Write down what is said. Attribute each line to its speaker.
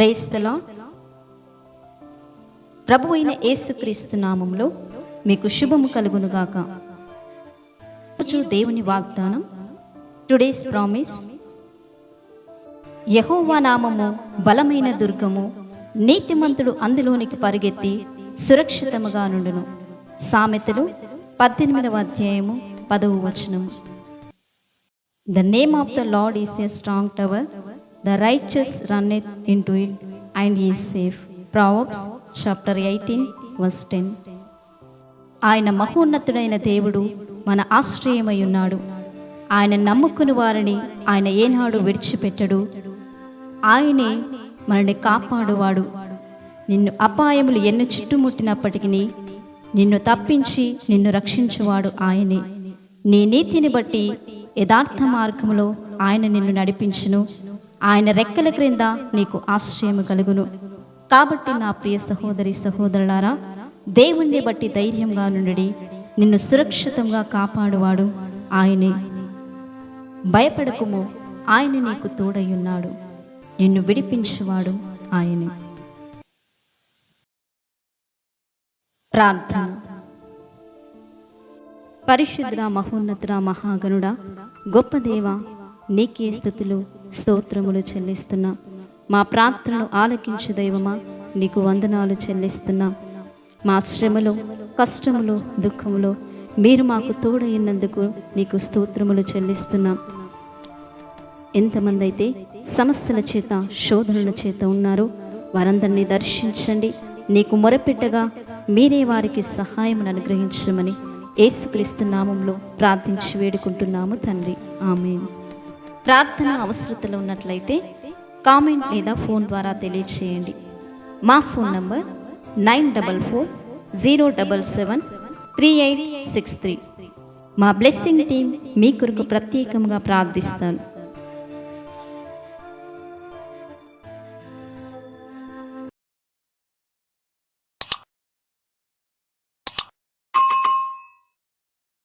Speaker 1: క్రైస్తలా ప్రభు అయిన యేసుక్రీస్తు నామంలో మీకు శుభము కలుగునుగాక రోజు దేవుని వాగ్దానం టుడేస్ ప్రామిస్. యహోవా నామము బలమైన దుర్గము నీతిమంతుడు అందులోనికి పరిగెత్తి సురక్షితముగా నుండును. సామెతలు పద్దెనిమిదవ అధ్యాయము పదవ వచనము. Name of the Lord is a strong tower the righteous run it into it and is safe Proverbs chapter eighteen verse ten ఆయన మహోన్నతుడైన దేవుడు మన ఆశ్రయమై ఉన్నాడు. ఆయన నమ్ముకుని వారిని ఆయన ఏనాడు విడిచిపెట్టడు. ఆయనే మనల్ని కాపాడువాడు. నిన్ను అపాయములు ఎన్ని చుట్టుముట్టినప్పటికీ నిన్ను తప్పించి నిన్ను రక్షించువాడు ఆయనే. నీ నీతిని బట్టి యథార్థ మార్గంలో ఆయన నిన్ను నడిపించును. ఆయన రెక్కల క్రింద నీకు ఆశ్రయము కలుగును. కాబట్టి నా ప్రియ సహోదరి సహోదరులారా దేవుణ్ణి బట్టి ధైర్యంగా నుండి నిన్ను సురక్షితంగా కాపాడువాడు ఆయనే. భయపడకుము ఆయన నీకు తోడయ్యున్నాడు. నిన్ను విడిపించువాడు ఆయనే. ప్రార్థన. పరిశుద్ధ మహోన్నతుడ మహాగణుడ గొప్ప దేవ నీకే స్థుతులు స్తోత్రములు చెల్లిస్తున్నా. మా ప్రార్థనలు ఆలకించు దైవమా నీకు వందనాలు చెల్లిస్తున్నా. మా శ్రమలో కష్టములో దుఃఖములో మీరు మాకు తోడైనందుకు నీకు స్తోత్రములు చెల్లిస్తున్నాం. ఎంతమంది అయితే సమస్యల చేత శోధనల చేత ఉన్నారో వారందరినీ దర్శించండి. నీకు మొరపెట్టగా మీరే వారికి సహాయం అనుగ్రహించమని ఏసుక్రీస్తు నామంలో ప్రార్థించి వేడుకుంటున్నాము తండ్రి. ఆమె ప్రార్థన అవసరతలు ఉన్నట్లయితే కామెంట్ లేదా ఫోన్ ద్వారా తెలియచేయండి. మా phone number nine double four zero double seven three eight six three. మా బ్లెస్సింగ్ టీం మీ కొరకు ప్రత్యేకంగా ప్రార్థిస్తాను.